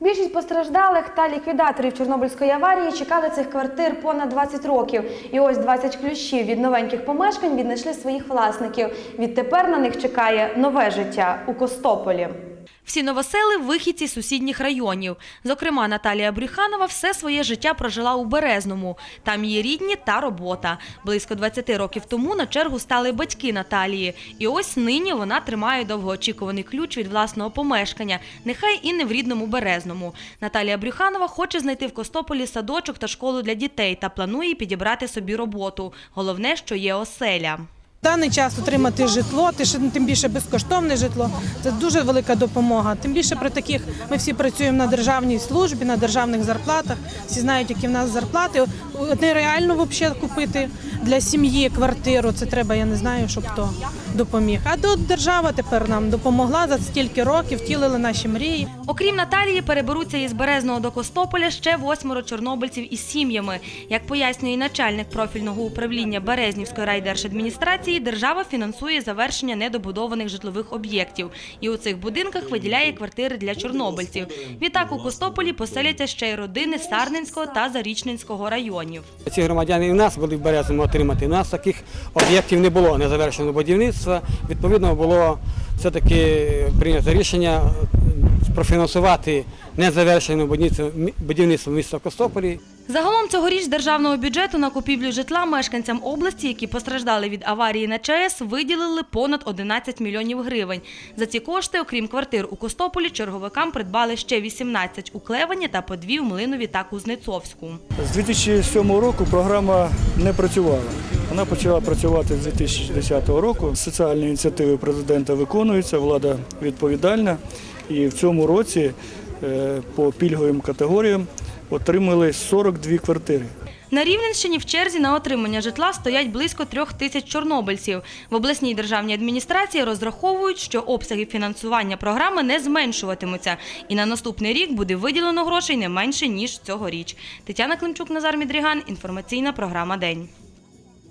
Більшість постраждалих та ліквідаторів Чорнобильської аварії чекали цих квартир понад 20 років. І ось 20 ключів від новеньких помешкань віднайшли своїх власників. Відтепер на них чекає нове життя у Костополі. Всі новосели – вихідці з сусідніх районів. Зокрема, Наталія Брюханова все своє життя прожила у Березному. Там її рідні та робота. Близько 20 років тому на чергу стали батьки Наталії. І ось нині вона тримає довгоочікуваний ключ від власного помешкання, нехай і не в рідному Березному. Наталія Брюханова хоче знайти в Костополі садочок та школу для дітей та планує підібрати собі роботу. Головне, що є оселя. Даний час отримати житло, тим більше безкоштовне житло, це дуже велика допомога. Тим більше при таких ми всі працюємо на державній службі, на державних зарплатах. Всі знають, які в нас зарплати. Нереально взагалі купити для сім'ї квартиру. Це треба, я не знаю, щоб хто допоміг. А от держава тепер нам допомогла за стільки років, втілили наші мрії. Окрім Наталії, переберуться із Березного до Костополя ще восьмеро чорнобильців із сім'ями. Як пояснює начальник профільного управління Березнівської райдержадміністрації, держава фінансує завершення недобудованих житлових об'єктів і у цих будинках виділяє квартири для чорнобильців. Відтак у Костополі поселяться ще й родини Сарненського та Зарічненського районів. Ці громадяни і в нас були в Березному отримати. У нас таких об'єктів не було незавершеного будівництва. Відповідно, було все-таки прийнято рішення профінансувати незавершене будівництво будівництво міста Костополі. Загалом цьогоріч державного бюджету на купівлю житла мешканцям області, які постраждали від аварії на ЧАЕС, виділили понад 11 мільйонів гривень. За ці кошти, окрім квартир у Костополі, черговикам придбали ще 18 у Клевані та по дві в Млинові та Кузнецовську. З 2007 року програма не працювала. Вона почала працювати з 2010 року. Соціальні ініціативи президента виконуються, влада відповідальна. І в цьому році е, по пільговим категоріям отримали 42 квартири. На Рівненщині в черзі на отримання житла стоять близько трьох тисяч чорнобильців. В обласній державній адміністрації розраховують, що обсяги фінансування програми не зменшуватимуться, і на наступний рік буде виділено грошей не менше ніж цьогоріч. Тетяна Климчук, Назар Мідріган. Інформаційна програма День.